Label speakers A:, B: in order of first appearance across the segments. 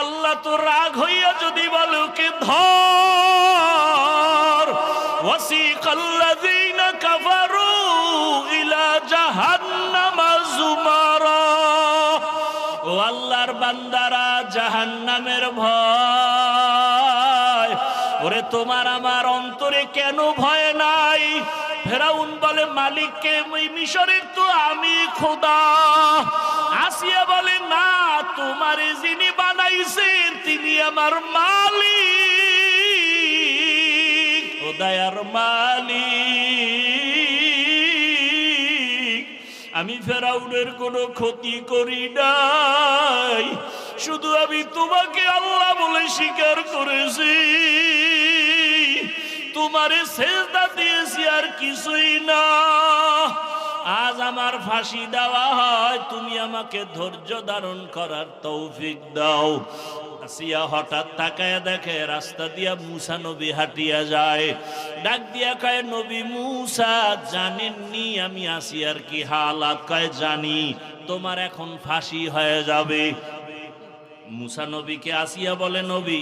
A: আল্লাহ তো রাগ হইয়া যদি বলো কে কাফারু ইলা বান্দারা, জাহান্নামের ভয়। ওরে তোমার আমার অন্তরে কেন ভয় নাই? ফেরাউন বলে, মালিককে মিশরের তো আমি খোদা। আসিয়া বলে, না, তোমার যিনি বানাইছেন তিনি আমার মালিক। ও দয়ার মালিক, আমি ফেরাউনের কোনো ক্ষতি করি নাই। শুধু আমি তোমাকে আল্লাহ বলে স্বীকার করেছি। তোমারে সেজদা দিয়েছি আর কিছুই না। আজ আমার ফাঁসি দেওয়া হয়, তুমি আমাকে ধৈর্য ধারণ করার তৌফিক দাও। আসিয়া হঠাৎ তাকায় দেখে রাস্তা দিয়া মুসা নবী হাঁটিয়া যায়। ডাক দিয়া কয়, নবী মুসা, জানেননি আমি আসিয়ার কি হালাত? কয়, জানি, তোমার এখন ফাঁসি হয়ে যাবে। মুসা নবীকে আসিয়া বলে, নবী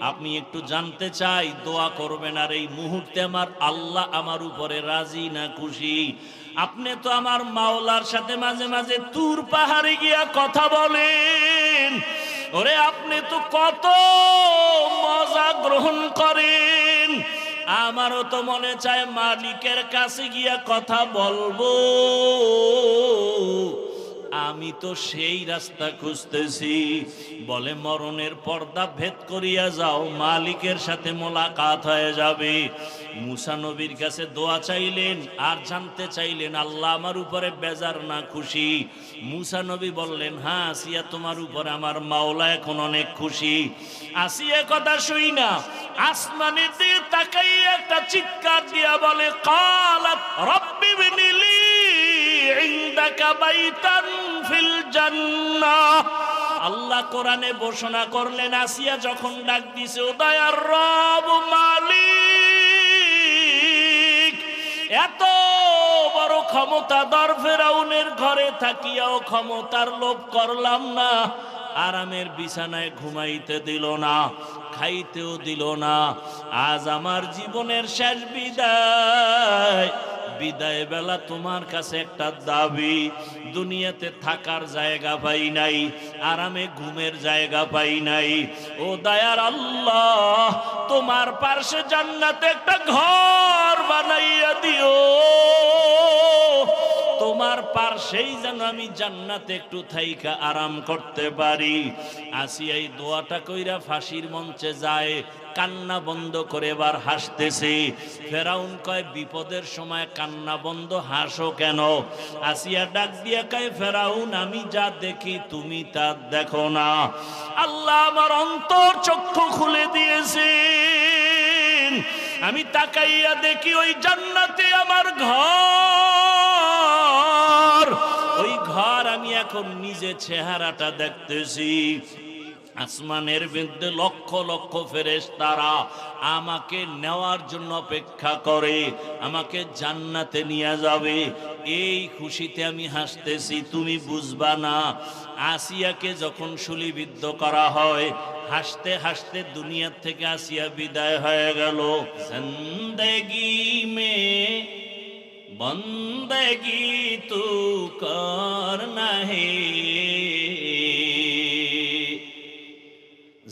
A: আপনি একটু জানতে চাই, দোয়া করবেন আর এই মুহূর্তে আমার আল্লাহ আমার উপরে রাজি না খুশি। আপনি তো আমার মাওলার সাথে মাঝে মাঝে তুর পাহাড়ে গিয়া কথা বলেন। ওরে, আপনি তো কত মজা গ্রহণ করেন। আমারও তো মনে চায় মালিকের কাছে গিয়া কথা বলব। আমি তো সেই রাস্তা খুঁজতেছি। বলে মরণের পর্দা ভেদ করিয়া যাও, মালিকের সাথে মোলাকাত হয়ে যাবে। মুসা নবীর কাছে দোয়া চাইলেন, আর জানতে চাইলেন আল্লাহ আমার উপরে বেজার না খুশি। মুসা নবী বললেন হ্যাঁ আসিয়া তোমার উপরে আমার মাওলা এখন অনেক খুশি। আসিয়া কথা শুই না। আসমানের দিকে তাকাইয়া একটা চিৎকার দিয়া বলে, কালাত রব্বি আল্লাহ কোরআনে ঘোষণা করলেন, আসিয়া যখন ডাক দিছে ও দয়ার রব মালিক। এত বড় ক্ষমতা দর ফেরাউনের ঘরে থাকিয়াও ক্ষমতার লোভ করলাম না। আরামের বিছানায় ঘুমাইতে দিল না, খাইতেও দিল না। আজ আমার জীবনের শেষ বিদায়। বিদায় বেলা তোমার কাছে একটা দাবি, দুনিয়াতে থাকার জায়গা পাই নাই, আরামে ঘুমের জায়গা পাই নাই। ও দায়ার আল্লাহ, তোমার পার্শ্বে জান্নাতে একটা ঘর বানাইয়া দিও। তোমার পার্শ্বেই যেন আমি জান্নাতে একটু থাইকা আরাম করতে পারি। আসিয়া এই দোয়াটা কইরা ফাঁসির মঞ্চে যায় কান্না বন্ধ করে এবার হাসতেছে। ফেরাউন কয়, বিপদের সময় কান্না বন্ধ, হাসো কেন? আসিয়া ডাক দিয়া কয়, ফেরাউন, আমি যা দেখি তুমি তা দেখো না। আল্লাহ আমার অন্তর চক্ষু খুলে দিয়েছেন। আমি তাকাইয়া দেখি ওই জান্নাতে আমার ঘর। ওই ঘর আমি এখন নিজে চেহারাটা দেখতেছি। আসমানের বিরুদ্ধে লক্ষ লক্ষ ফেরেস তারা আমাকে নেওয়ার জন্য অপেক্ষা করে, আমাকে জান্নাতে নিয়ে যাবে। এই খুশিতে আমি হাসতেছি, তুমি বুঝবা না, আসিয়াকে যখন শুলিবিদ্ধ করা হয়, হাসতে হাসতে দুনিয়ার থেকে আসিয়া বিদায় হয়ে গেল। জিন্দেগি মে, বন্দগি তু কর নাহে।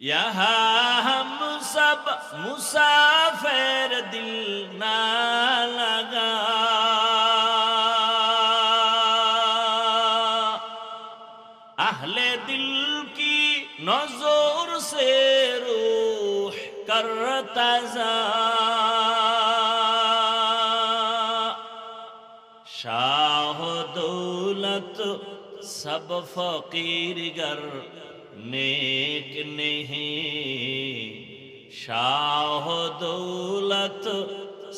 A: یہاں ہم سب مسافر دل نہ لگا اہل دل کی نظور سے روح کرتا شاہ دولت سب فقیر گر নেক নেহে, শাহ দৌলত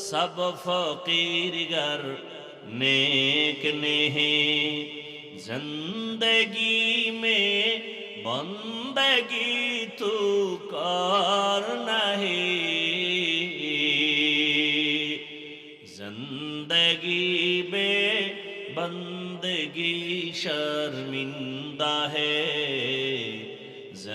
A: সব ফকিরগর নেক নেহে। জিন্দগি মে বন্দগি তু কর নাহি। জিন্দগি বে বন্দগি শর্মিন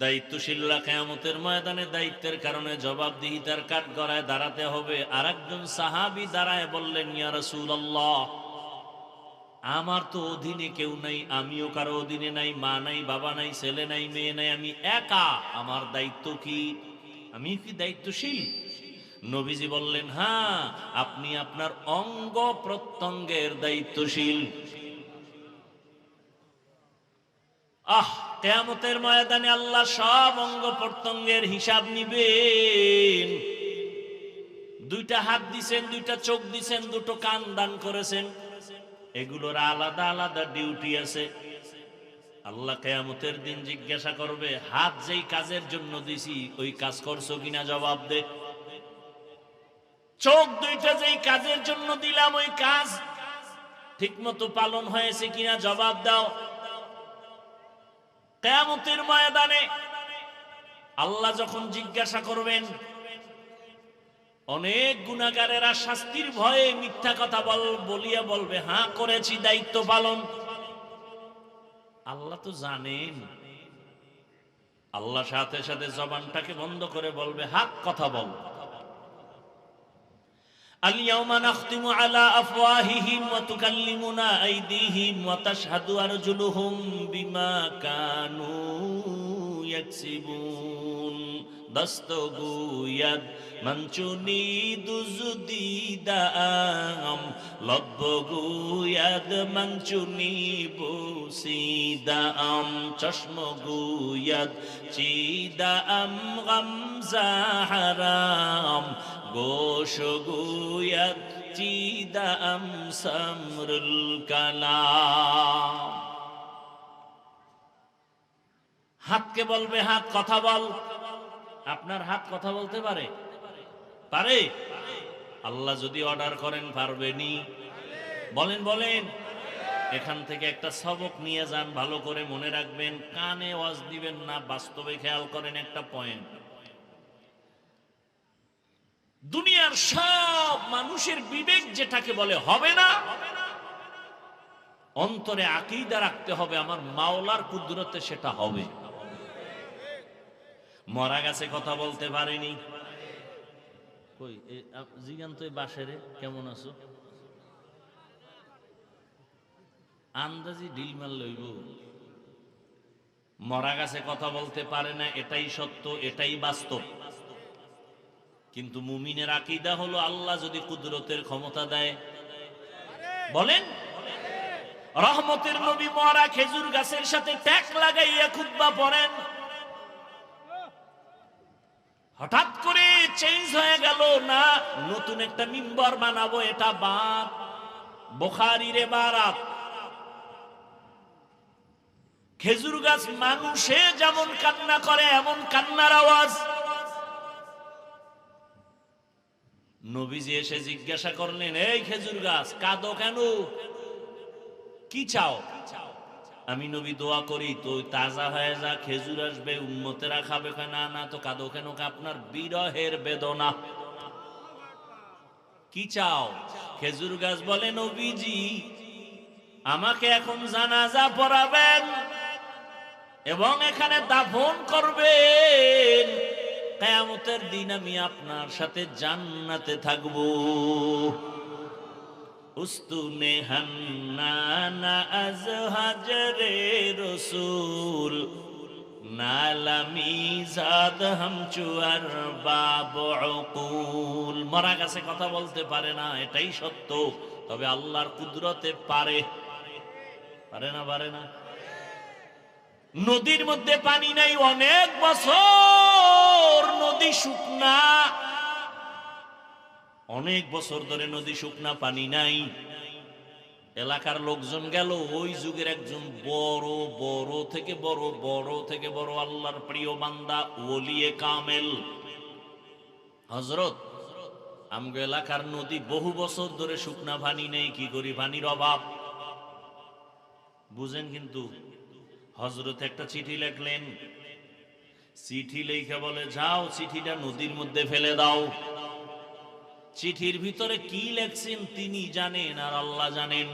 A: দায়িত্বশীলরা কেয়ামতের ময়দানে দায়িত্বের কারণে জবাবদিহিতার কাঠ গড়ায় দাঁড়াতে হবে। আর একজন সাহাবি দাঁড়ায় বললেন আমার তো অধীনে কেউ নাই, আমিও কারও অধীনে নাই, মা নাই, বাবা নাই, ছেলে নাই, মেয়ে নাই, আমি একা। আমার দায়িত্ব কি? আমি কি দায়িত্বশীল? নবীজি বললেন হ্যাঁ আপনি আপনার অঙ্গ প্রত্যঙ্গের দায়িত্বশীল। আহ কেয়ামতের ময়দানে আল্লাহ সব অঙ্গ প্রত্যঙ্গের হিসাব নিবেন। দুইটা হাত দিছেন, দুইটা চোখ দিছেন, দুটো কান দান করেছেন। এগুলোর আলাদা আলাদা ডিউটি আছে। আল্লাহ কেয়ামতের দিন জিজ্ঞাসা করবে, হাত যেই কাজের জন্য দিছি, ওই কাজ করছ কিনা? জবাব দে। চোখ দুইটা যেই কাজের জন্য দিলাম, ওই কাজ ঠিকমতো পালন হয়েছে কিনা? জবাব দাও। কেয়ামতের ময়দানে আল্লাহ যখন জিজ্ঞাসা করবেন, অনেক গুণাগারেরা শাস্তির ভয়ে মিথ্যা কথা বল, বলিয়া বলবে হ্যাঁ করেছি, দায়িত্ব পালন। আল্লাহ তো জানেন। আল্লাহ সাথে সাথে জবানটাকে বন্ধ করে বলবে হাক কথা বল। اليوم نختم على أفواههم وتكلمنا أيديهم وتشهد أرجلهم بما كانوا يكسبون দস্তগুয়াদ মঞ্চুনি দুজুদি দাম লব্বগুয়াদ মঞ্চুনি বুসি দাম চশমগুয়াদ চিদাম গামজাহারাম সমরুল কালাম। হাতকে বলবে হাত কথা বল। আপনার হাত কথা বলতে পারে? পারে? আল্লাহ যদি অর্ডার করেন পারবেনি বলেন বলেন। এখান থেকে একটা সবক নিয়ে যান, ভালো করে মনে রাখবেন। কানে ওয়াজ দিবেন না, বাস্তবে খেয়াল করেন একটা পয়েন্ট। দুনিয়ার সব মানুষের বিবেক যেটাকে বলে হবে না, অন্তরে আকিদা রাখতে হবে, আমার মাওলার কুদরতে সেটা হবে। মরা গাছে কথা বলতে পারেনি। কই জিগান এই কেমন আছো? আন্দাজি ডিল মার মরা গাছে কথা বলতে পারে না, এটাই সত্য, এটাই বাস্তব। কিন্তু মুমিনের আকিদা হলো আল্লাহ যদি কুদরতের ক্ষমতা দেয়। বলেন? রহমতের নবী মরা খেজুর গাছের সাথে ট্যাক লাগাইয়া খুদ্া পড়েন। হঠাৎ করে চেঞ্জ হয়ে গেল, না, নতুন একটা মিম্বর বানাবো, এটা বাদ। বোখারিরে বারাত খেজুর গাছ মানুষে যেমন কান্না করে, এমন কান্নার আওয়াজ। নবীজি এসে জিজ্ঞাসা করলেন, এই খেজুর গাছ, কাঁদো কেন? কি চাও? আমি নবী দোয়া করি, তো তাজা হয়ে যা, খেজুর আসবে উন্মতেরা খাবে। না না তো কাঁদো কেন? আপনার বিরহের বেদনা। কি চাও? খেজুর গাছ, বলে নবীজি, আমাকে এখন জানাজা পড়াবেন এবং এখানে দাফন করবেন। কেয়ামতের দিন আমি আপনার সাথে জান্নাতে থাকব। উস্তুনে হান্নানা আজ হাজরে রসুল নালামি জাদ হামচুয়ার বাব উকুল। মরা গেছে কথা বলতে পারে না, এটাই সত্য। তবে আল্লাহর কুদরতে পারে। পারে না পারে না। নদীর মধ্যে পানি নাই অনেক বছর নদী শুকনা। অনেক বছর ধরে নদী শুকনা, পানি নাই। এলাকার লোকজন গেল, ওই যুগের একজন বড় বড় থেকে বড় বড় থেকে বড় আল্লাহর প্রিয় বান্দা ওলিয়ে কামেল। হজরত আমগো এলাকার নদী বহু বছর ধরে শুকনা, পানি নেই, কি করি? পানির অভাব। বুঝেন কিন্তু হজরত একটা চিঠি লেখলেন। চিঠি লেখা বলে, যাও, চিঠিটা নদীর মধ্যে ফেলে দাও। চিঠির ভিতরে কি লেখছেন তিনি জানেন আর আল্লাহ জানেন।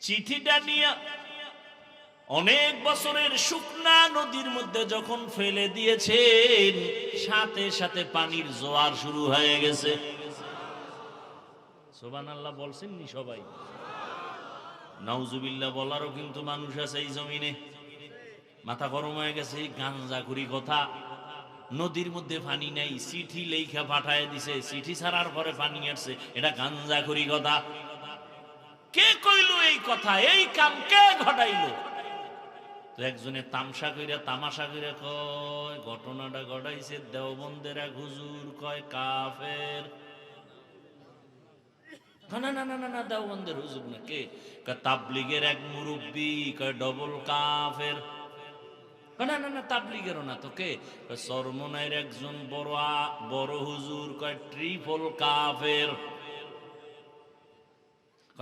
A: চিঠিটা নিয়ে অনেক বছরের শুকনা নদীর মধ্যে যখন ফেলে দিয়েছেন, সাথে সাথে পানির জোয়ার শুরু হয়ে গেছে। সোবান আল্লাহ বলছেন নি সবাই? নাউজুবিল্লাহ বলারও কিন্তু মানুষ আছে এই জমিনে। মাথা গরম হয়ে গেছে গাঞ্জাখুরি কথা। নদীর মধ্যে পানি নাই, চিঠি লেখা পাঠায় দিছে। চিঠি ছাড়ার পরে পানি আসছে, এটা গাঞ্জাখুরি কথা। কে কইলো এই কথা? এই কাম কে ঘটাইলো? একজনে তামসা কইরা, তামাশা কইরা কয়, ঘটনাটা ঘটাইছে, দেওবন্দের হুজুর কয়, কাফের। না না না না না দেওবন্দের হুজুর না কে তাবলিগের এক মুরব্বী ডবল কাফের। না না না তাবলিগেরও না তো কে কয় সরমনাইর একজন বড় বড় হুজুর কয় ট্রিপল কাফের।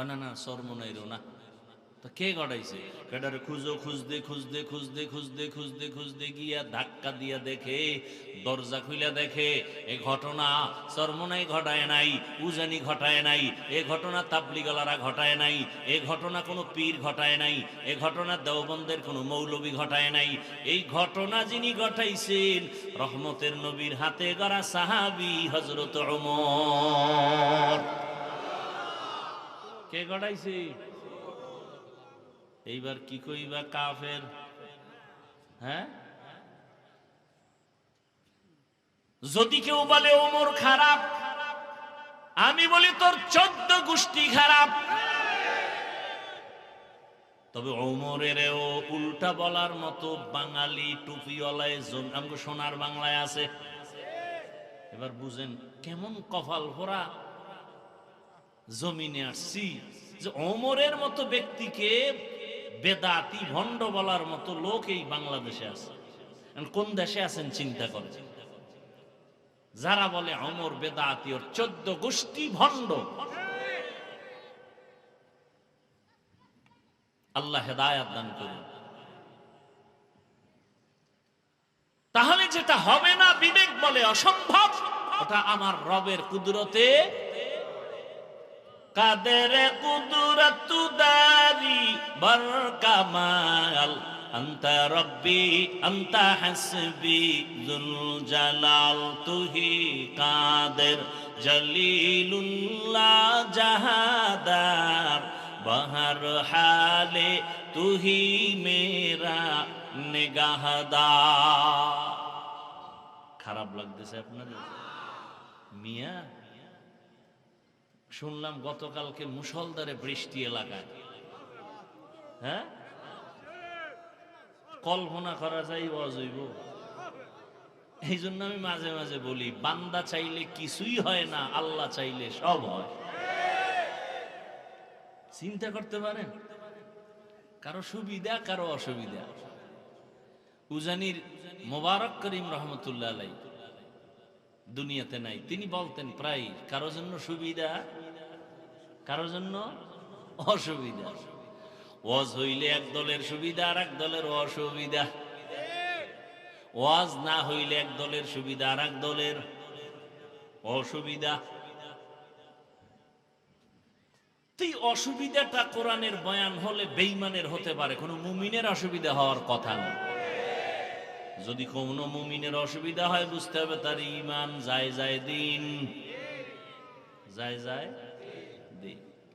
A: না না সরমনাইরও না। তো কে গড়াইছে? কেডারে খুঁজো, খুঁজতে খুঁজতে খুঁজতে খুঁজতে খুঁজতে খুঁজতে গিয়া ধাক্কা দিয়া দেখে, দরজা খুইলা দেখে এই ঘটনা সরমনাই ঘটায় নাই, উজানি ঘটায় নাই, এ ঘটনা তাবলিগলারা ঘটায় নাই, এ ঘটনা কোনো পীর ঘটায় নাই, এ ঘটনা দেওবন্দের কোনো মৌলবী ঘটায় নাই, এই ঘটনা যিনি ঘটাইছেন, রহমতের নবীর হাতে গড়া সাহাবি হজরত ওমর। কে ঘটাইছে এইবার কি কইবা, কাফের? হ্যাঁ? যদি কেউ বলে, ওমর খারাপ আমি বলি, তোর চোদ্দ গোষ্ঠী খারাপ। তবে ওমরেরও উল্টা বলার মতো বাঙালি টুপিওয়ালায় আমাকে সোনার বাংলায় আছে। এবার বুঝেন কেমন কপাল ভরা। জমিনে আসছি যে অমরের মতো ব্যক্তিকে বেদাতি ভণ্ড বলার মতো লোক এই বাংলাদেশে আছে। কোন দেশে আছেন চিন্তা করে যারা বলে অমর বেদাতি ওর চোদ্দ গোষ্ঠী ভণ্ড। আল্লাহ হেদায়াত দান করুন। তাহলে যেটা হবে না বিবেক বলে অসম্ভব, ওটা আমার রবের কুদরতে কাদের কুদরত দারি বর কামাল أنت ربي أنت حسبي ذو الجلال তুহি কাদের জলিলুল্লাহ জাহাদার বহর হালে তুহি মেরা নিগাহদার খারাপ লাগতেছে আপনাদের মিয়া শুনলাম গতকালকে মুসলধারে বৃষ্টি এলাকায়। হ্যাঁ? কল্পনা করা যায় অজৈব এই জন্য আমি মাঝে মাঝে বলি, বান্দা চাইলে কিছুই হয় না, আল্লাহ চাইলে সব হয়। চিন্তা করতে পারেন? কারও সুবিধা, কারও অসুবিধা। উজানির মোবারক করিম রহমতুল্লাহ দুনিয়াতে নাই। তিনি বলতেন, প্রায় কারও জন্য সুবিধা কারও জন্য অসুবিধা। ওয়াজ হইলে এক দলের সুবিধা আর এক দলের অসুবিধা। ওয়াজ না হইলে এক দলের সুবিধা আর এক দলের অসুবিধা। এই অসুবিধাটা কোরআনের বয়ান হলে বেইমানের হতে পারে, কোনো মুমিনের অসুবিধা হওয়ার কথা না। যদি কোনো মুমিনের অসুবিধা হয়, বুঝতে হবে তার ইমান যায় যায় দিন। যায় যায়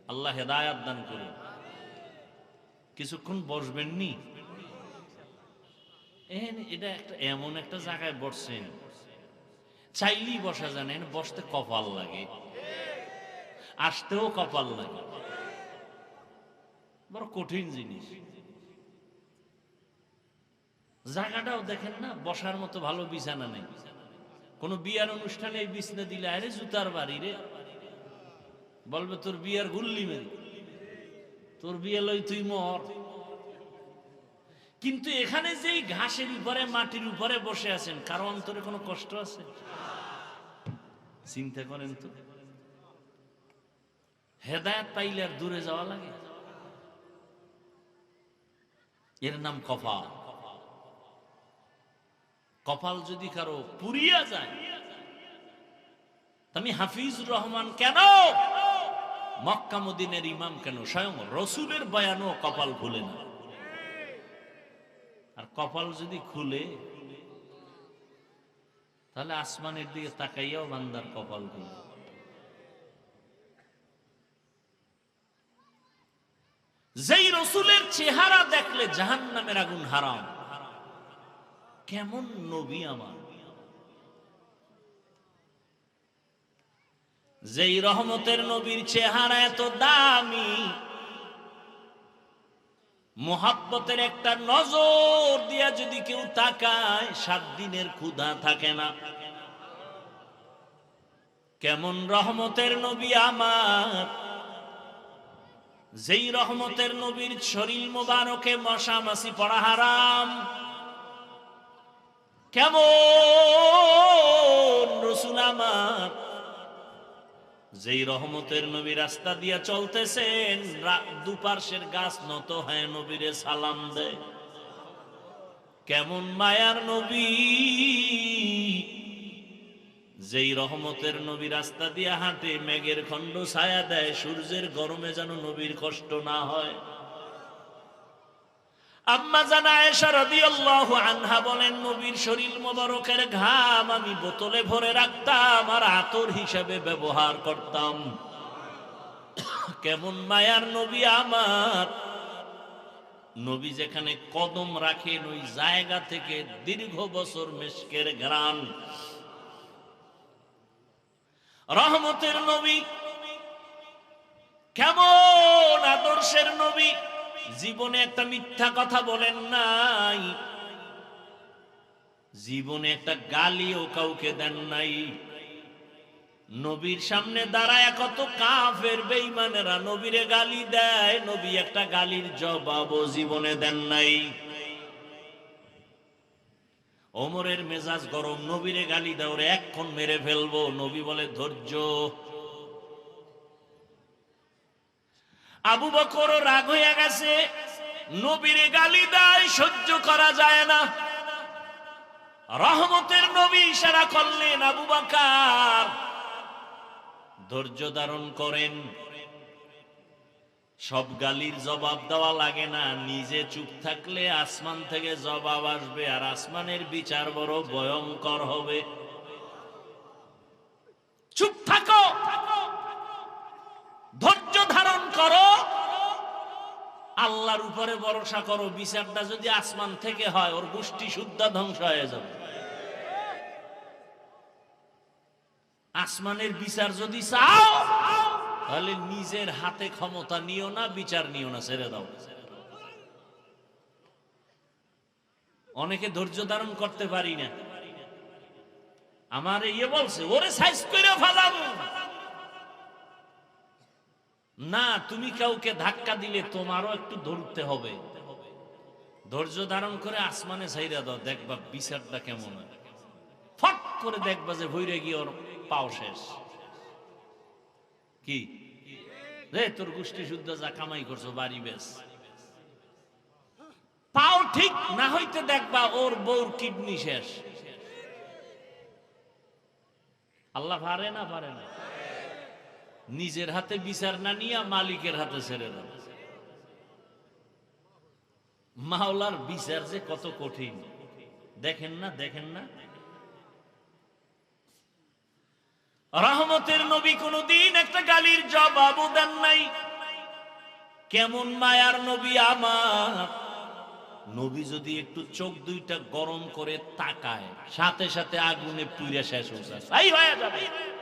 A: আল্লাহ হেদায়াত দান করুন। কিছুক্ষণ বসবেন নি এহেন এটা একটা এমন একটা জায়গায় বসছেন। চাইলেই বসা জানেন বসতে কপাল লাগে। আসতেও কপাল লাগে। বড় কঠিন জিনিস। জায়গাটাও দেখেন না, বসার মতো ভালো বিছানা নেই। কোনো বিয়ার অনুষ্ঠানে বিছনা দিলে, আরে জুতার বাড়ি রে। বলবে, তোর বিয়ার গুল্লি মেরে, তোর বিয়ে লই তুই মর। কিন্তু এখানে যেই ঘাসের উপরে, মাটির উপরে বসে আছেন, কারও অন্তরে কোনো কষ্ট আছে? চিন্তা করেন তো। হেদায়ত পাইলে আর দূরে যাওয়া লাগে? এর নাম কপাল। কপাল যদি কারও পুরিয়া যায় আমি হাফিজুর রহমান কেন মক্কা মদিনের ইমাম কেন? স্বয়ং রসুলের বয়ানও কপাল খুলে না। আর কপাল যদি খুলে, তাহলে আসমানের দিকে তাকাইয়াও বান্দার কপাল খুলে। যেই রসুলের চেহারা দেখলে জাহান নামের আগুন হারাম। কেমন নবী আমার। যেই রহমতের নবীর চেহারা এত দামি, মোহাব্বতের একটা নজর দিয়া যদি কেউ তাকায়, সাত দিনের ক্ষুধা থাকে না। কেমন রহমতের নবী আমার। যেই রহমতের নবীর শরীর মোবারকে মশা মাসি পড়া হারাম। কেমন যেই রহমতের নবী রাস্তা দিয়া চলতেছেন দুপার্শ্বের গাছ নত হয় নবীরে সালাম দেয়। কেমন মায়ার নবী? যেই রহমতের নবী রাস্তা দিয়া হাঁটে, মেঘের খণ্ড ছায়া দেয়, সূর্যের গরমে যেন নবীর কষ্ট না হয়। আম্মা জানা এসা রাদিয়াল্লাহু আনহা বলেন, নবীর শরীর মোবারকের ঘাম আমি বোতলে ভরে রাখতাম আর আতর হিসাবে ব্যবহার করতাম। কেমন মায়ার নবী আমার। নবী যেখানে কদম রাখেন, ওই জায়গা থেকে দীর্ঘ বছর মেশকের গ্রান রহমতের নবী, কেমন আদর্শের নবী। জীবনে একটা মিথ্যা কথা বলেন নাই। জীবনে একটা গালিও কাউকে দেন নাই। নবীর সামনে দাঁড়ায় কত কাফের বেইমানেরা নবীরে গালি দেয়, নবী একটা গালির জবাবও জীবনে দেন নাই। ওমরের মেজাজ গরম, নবীরে গালি দাও রে এক্ষণ মেরে ফেলব, নবী বলে, ধৈর্য আবু বকর রাগ হয়ে গেছে, নবীর গালি দেয়, সহ্য করা যায় না। রহমতের নবী ইশারা করলেন, আবু বকর, ধৈর্য ধারণ করেন। সব গালির জবাব দেওয়া লাগে না, নিজে চুপ থাকলে আসমান থেকে জবাব আসবে, আর আসমানের বিচার বড় ভয়ঙ্কর হবে। চুপ থাকো ধৈর্য ধারণ করো আল্লাহর উপরে ভরসা করো, বিচারটা যদি আসমান থেকে হয়, ওর গোষ্ঠী শুদ্ধ ধ্বংস হয়ে যাবে। আসমানের বিচার যদি চাও, তাহলে নিজের হাতে ক্ষমতা নিও না, বিচার নিও না, ছেড়ে দাও। অনেকে ধৈর্য ধারণ করতে পারি না। আমার ইয়ে বলছে, ওরে সাইজ করে ফেলাবো। না, তুমি কাউকে ধাক্কা দিলে তোমারও একটু ধরতে হবে। ধৈর্য ধারণ করে আসমানে ছাইরা দাও, দেখবা বিচারটা কেমন ফট করে দেখবা যে ভৈরে গিয়ে ওর পাও শেষ। কি? তোর গোষ্ঠী শুদ্ধ যা কামাই করছ, বাড়ি বেশ। পাও ঠিক না হইতে দেখবা ওর বউর কিডনি শেষ। আল্লাহ পারে না পারে না। নিজের হাতে বিচার না নিয়ে মালিকের হাতে ছেড়ে দাও। মাওলার বিচার যে কত কঠিন। দেখেন না দেখেন না। রহমতের নবী কোনদিন একটা গালির জবাবও দেন নাই। কেমন মায়ার নবী আমার। নবী যদি একটু চোখ দুইটা গরম করে তাকায়, সাথে সাথে আগুনে পুড়ে শেষ হয়ে যাবে।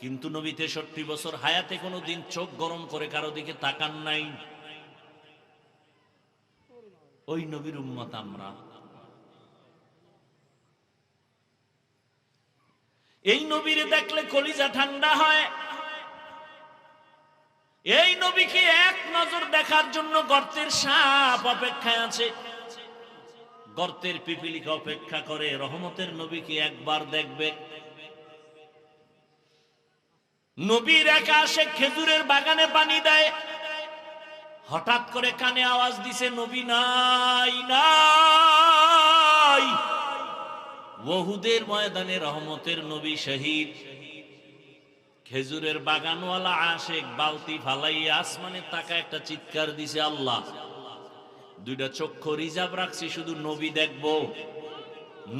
A: কিন্তু নবী তেষট্টি বছর হায়াতে কোনো দিন চোখ গরম করে কারও দিকে তাকান নাই। ওই নবীর উম্মত আমরা। এই নবীরে দেখলে কলিজা ঠান্ডা হয়। এই নবীকে এক নজর দেখার জন্য গর্তের সাপ অপেক্ষায় আছে। গর্তের পিপিলিকে অপেক্ষা করে, রহমতের নবীকে একবার দেখবে। নবীর একা আসে খেজুরের বাগানে পানি দেয়। হঠাৎ করে কানে আওয়াজ দিছে, নবী নাই নাই। ওহুদের ময়দানে রহমতের নবী শহীদ। খেজুরের বাগানওয়ালা আশেক বালতি ফালাই আসমানে তাকা একটা চিৎকার দিছে, আল্লাহ, দুইটা চক্ষু রিজার্ভ রাখছি, শুধু নবী দেখব।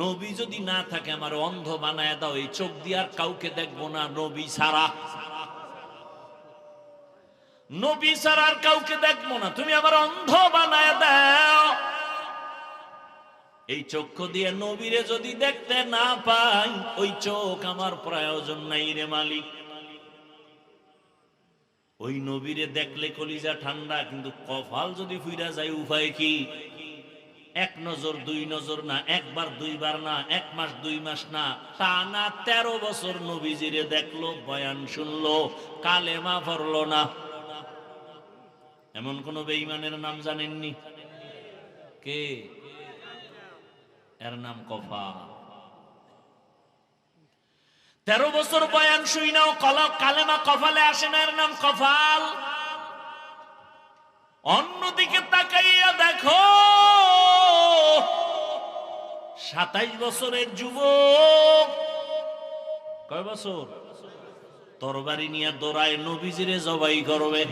A: নবী যদি না থাকে, আমার অন্ধ বানায় দাও, এই চোখ দিয়ে আর কাউকে দেখব না, নবী ছাড়া। নবী ছাড়া আর কাউকে দেখব না, তুমি আমার অন্ধ বানায় দাও। এই চক্ষু দিয়ে নবীরে যদি দেখতে না পাই, ওই চোখ আমার প্রয়োজন নাই রে মালিক। ওই নবীরে দেখলে কলিজা ঠান্ডা, কিন্তু কফাল যদি ফুইরা যায়, উপায় কি? এক নজর, দুই নজর না, একবার, দুইবার না, এক মাস, দুই মাস না। টানা তেরো বছর নবীজিরে দেখল, বয়ান শুনলো, কালেমা পড়ল না। এমন কোন বেঈমানের নাম জানেননি? কে? এর নাম কফা। তেরো বছর বয়ান শুই নাও, কলা, কালেমা কফালে আসে না, এর নাম কফাল। অন্যদিকে তাকাইয়া দেখো সাতাইশ বছরের যুবক। কয় বছর? তরবারি নিয়ে দৌড়ায়, নবীজিরে জবাই করবে।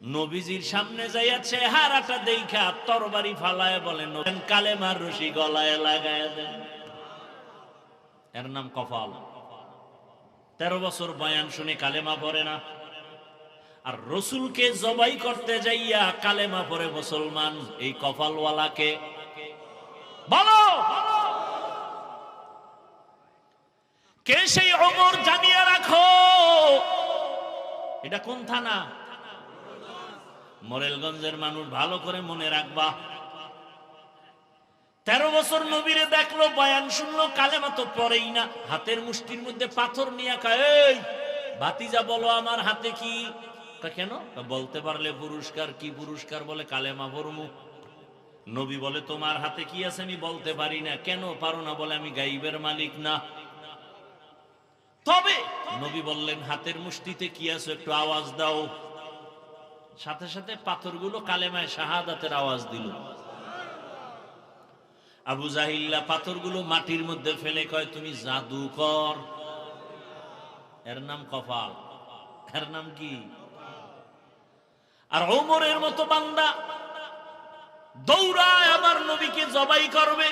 A: নবীজির সামনে যাইয়া চেহারাটা দেখা তরবারি ফালায় বলেন কালেমার রশি গলায় লাগায় দেন এর নাম কফাল। তেরো বছর বয়ান শুনে কালেমা পড়ে না। আর রসুলকে জবাই করতে যাইয়া কালেমা পড়ে মুসলমান, এই কপালওয়ালাকে। বলো! কে সেই অমর জানিয়ে রাখো? এটা কোন থানা? মোরেলগঞ্জের মানুষ ভালো করে মনে রাখবা। তেরো বছর নবীরে দেখল, বয়ান শুনলো, কালেমা তো পরেই না। হাতের মুষ্টির মধ্যে পাথর নিয়ে এই, ভাতিজা বলো আমার হাতে কি? কয়, কেন? বলতে পারলে পুরস্কার কি পুরস্কার বলে? কালেমা ভরমু নবী বলে তোমার হাতে কি আছে আমি বলতে পারি না। কেন পারো না বলে আমি গাইবের মালিক না? তবে নবী বললেন হাতের মুষ্টিতে কি আছে একটু আওয়াজ দাও। সাথে সাথে পাথরগুলো কালেমায় শাহাদাতের আওয়াজ দিল। আবু জাহিল্লা পাথরগুলো মাটির মধ্যে ফেলে কয় তুমি জাদুকর। এর নাম কপাল। এর নাম কি? আর ওমরের মতো বান্দা দৌড়ায় আমার নবীকে জবাই করবে।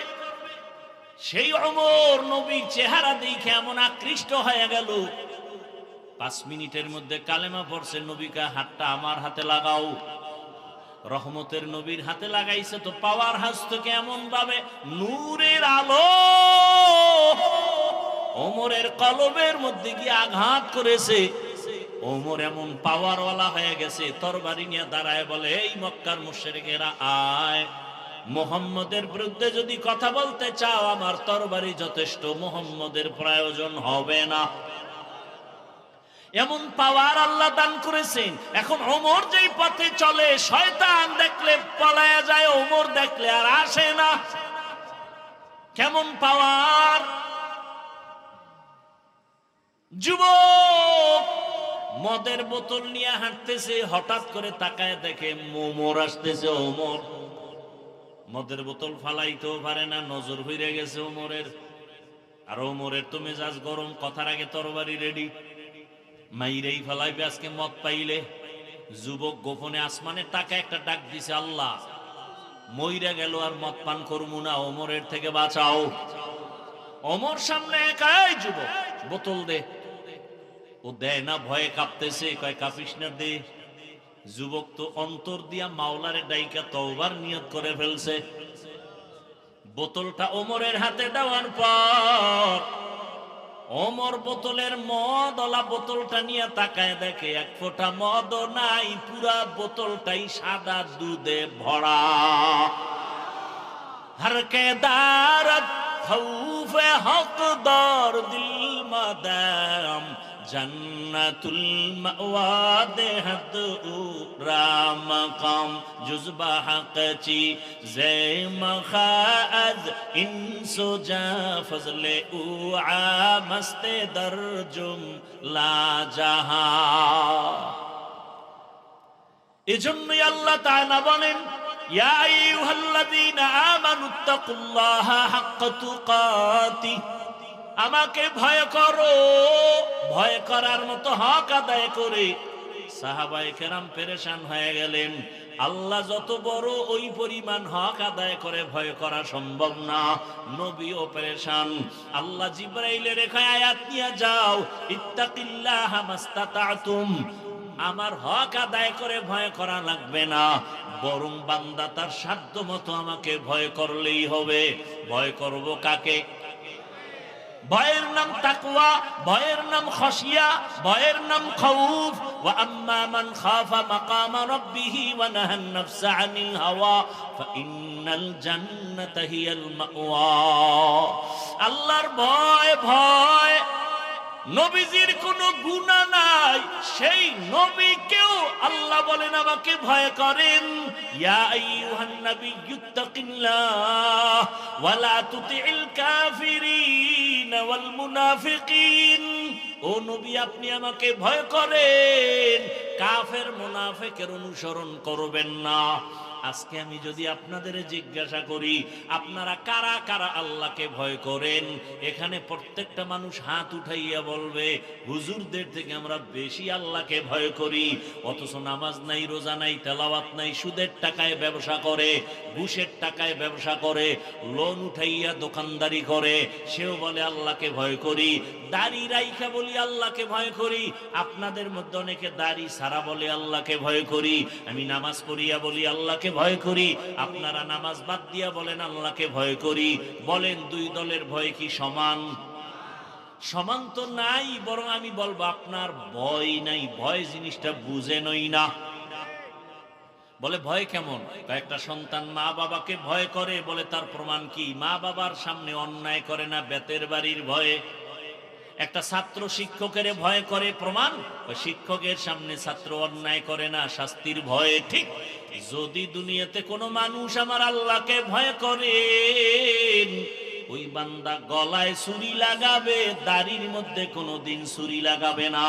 A: সেই অমর নবীর চেহারা দেখে এমন আকৃষ্ট হয়ে গেল। পাঁচ মিনিটের মধ্যে কালেমা পড়ছে, নবীকা হাতটা আমার হাতে লাগাও। রহমতের নবীর হাতে লাগাইছে তো পাওয়ার হাস্তকে এমন ভাবে নূরের আলো। ওমরের কলবের মধ্যে গিয়ে আঘাত করেছে। ওমর এমন পাওয়ারওয়ালা হয়ে গেছে তরবারি নিয়ে দাঁড়ায় বলে, এই মক্কার মুশেরেকেরা, আয়। মোহাম্মদের বিরুদ্ধে যদি কথা বলতে চাও, আমার তরবারি যথেষ্ট, মোহাম্মদের প্রয়োজন হবে না। এমন পাওয়ার আল্লাহ দান করেছেন। এখন ওমর যেই পথে চলে, শয়তান দেখলে পলায়া যায়, ওমর দেখলে আর আসে না। কেমন পাওয়ার যুবক মদের বোতল নিয়ে হাঁটতেছে, হঠাৎ করে তাকায় দেখে মোমর আসতেছে ওমর। মদের বোতল ফালাইতেও পারে না, নজর হইরে গেছে ওমরের। আর ওমরের তো মেজাজ গরম, কথার আগে তরবারি রেডি মাইরেই ফালাইবে আজকে মদ পাইলে। যুবক গোপনে আসমানে টাকা একটা ডাক দিছে, আল্লাহ, মইরা গেল আর মদ পান করব না, ওমরের থেকে বাঁচাও। অমর সামনে একাই যুবক, বোতল দে। ও দেয় না, ভয়ে কাঁপতেছে। কয়, কাপিস না দে। যুবক তো অন্তর দিয়া মাওলারে ডাইকা তওবার নিয়ত করে ফেলছে। বোতলটা ওমরের হাতে দেওয়ার পর ওমর বোতলের মদলা বোতলটা নিয়ে তাকায় দেখে এক ফোঁটা মদ নাই, পুরা বোতলটাই সাদা দুধে ভরা। হরকে দারত খৌফে হক, দর দিল মাদাম। জন্নতুল মাওয়াদে হাত রাম কম জুজবা হাকচি জে মখাজ ইনসো জা উ আ মস্তে দরজুম লা এজন্যই বলেন, ইয়া আইয়ুহাল্লাযীনা আমাকে ভয় করো। ভয় করার মতো হক আদায় করে। সাহাবাই কেরাম পেরেশান হয়ে গেলেন। আল্লাহ যত বড় ওই পরিমাণ হক আদায় করে ভয় করা সম্ভব না। নবীও পেরেশান। আল্লাহ জিব্রাইলের রেখা আয়াত নিয়ে যাও। ইত্তাকিল্লাহ মাস্তাতাতুম। আমার হক আদায় করে ভয় করা লাগবে না। বরং বান্দা তার সাধ্য মতো আমাকে ভয় করলেই হবে। ভয় করব কাকে? ভয়ের নাম তাকওয়া ভয়ের নাম খসিয়া ভয়ের নাম খাউফ। ওয়া আম্মা মান খাফা মাকামা রাব্বিহি ওয়া নাহান নাফসা আনিল হাওয়া ফাইন্নাল জান্নাতা হিয়াল মাওয়া। আল্লাহর ভয় ভয়, নবীজির কোনো গুণা নাই। সেই নবীকেও আল্লাহ বলেন আমাকে ভয় করেন। ইয়া আইয়ুহান নাবিয়্যুত্তাকিল্লাহ ওয়ালা তুতিল কাফিরিন। মুনাফিকিন ও নবী আপনি আমাকে ভয় করেন। কাফের মুনাফিকের অনুসরণ করবেন না। আজকে আমি যদি আপনাদের জিজ্ঞাসা করি, আপনারা কারা কারা আল্লাহকে ভয় করেন? এখানে প্রত্যেকটা মানুষ হাত উঠাইয়া বলবে, হুজুরদের থেকে আমরা বেশি আল্লাহকে ভয় করি। অথচ নামাজ নাই, রোজা নাই, তেলাওয়াত নাই, সুদের টাকায় ব্যবসা করে, ঘুষের টাকায় ব্যবসা করে, লোন উঠাইয়া দোকানদারি করে, সেও বলে, আল্লাহকে ভয় করি। দাড়ি রাইখা বলি, আল্লাহকে ভয় করি। আপনাদের মধ্যে অনেকে দাড়ি সারা বলে, আল্লাহকে ভয় করি। আমি নামাজ পড়িয়া বলি, আল্লাহকে ভয় করি, আপনারা নামাজ বাদ দিয়া বলেন, আল্লাহকে ভয় করি। বলেন, দুই দলের ভয় কি সমান? সমান তো নাই, বরং আমি বলব, আপনার ভয় নাই, ভয় জিনিসটা বুঝেনই না। বলে, ভয় কেমন? একটা সন্তান মা বাবাকে ভয় করে, বলে, তার প্রমাণ কি? মা বাবার সামনে অন্যায় করে না, বেতের বাড়ির ভয়ে? একটা ছাত্র শিক্ষকের ভয় করে প্রমাণ, ওই শিক্ষকের সামনে ছাত্র অন্যায় করে না, শাস্তির ভয়ে ঠিক। যদি দুনিয়াতে কোনো মানুষ আমার আল্লাহকে ভয় করে, ওই বান্দা গলায় ছুরি লাগাবে, দাড়ির মধ্যে কোনো দিন ছুরি লাগাবে না।